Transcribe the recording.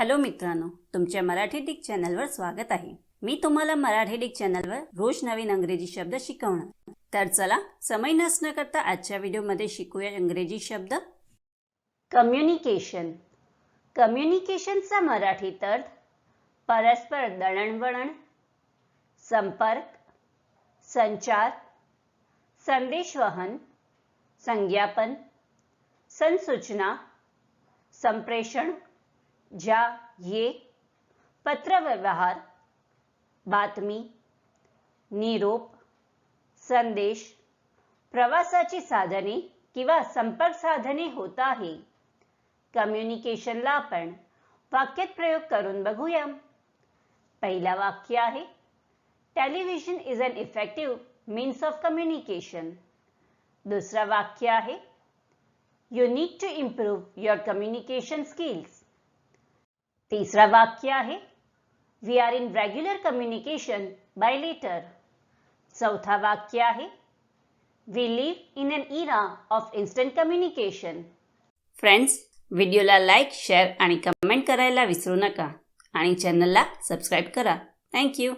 Hello मित्रांनो तुमच्या Marathi Dick चॅनलवर स्वागत आहे. मी तुम्हाला मराठी डिक चॅनलवर रोज नवीन अंग्रेजी शब्द शिकवणार. तर चला समय नसणं करता आजच्या व्हिडिओमध्ये शिकूया इंग्रजी शब्द. कम्युनिकेशन कम्युनिकेशनचा मराठीत अर्थ परस्पर दळणवळण संपर्क संचार संदेशवहन संज्ञापन संसूचना संप्रेषण ज्या ये पत्रव्यवहार बातमी, निरोप, संदेश, प्रवासाची साधने किंवा संपर्क साधने होत आहे कम्युनिकेशनला आपण वाक्यात प्रयोग करून बघूया पहिला वाक्य आहे television is an effective means of communication दुसरा वाक्य आहे you need to improve your communication skills तीसरा वाक्य आहे. We are in regular communication by letter चौथा वाक्य आहे. We live in an era of instant communication friends व्हिडिओला लाईक शेअर आणि कमेंट करायला विसरू नका. आणि चॅनलला सबस्क्राईब करा. थँक्यू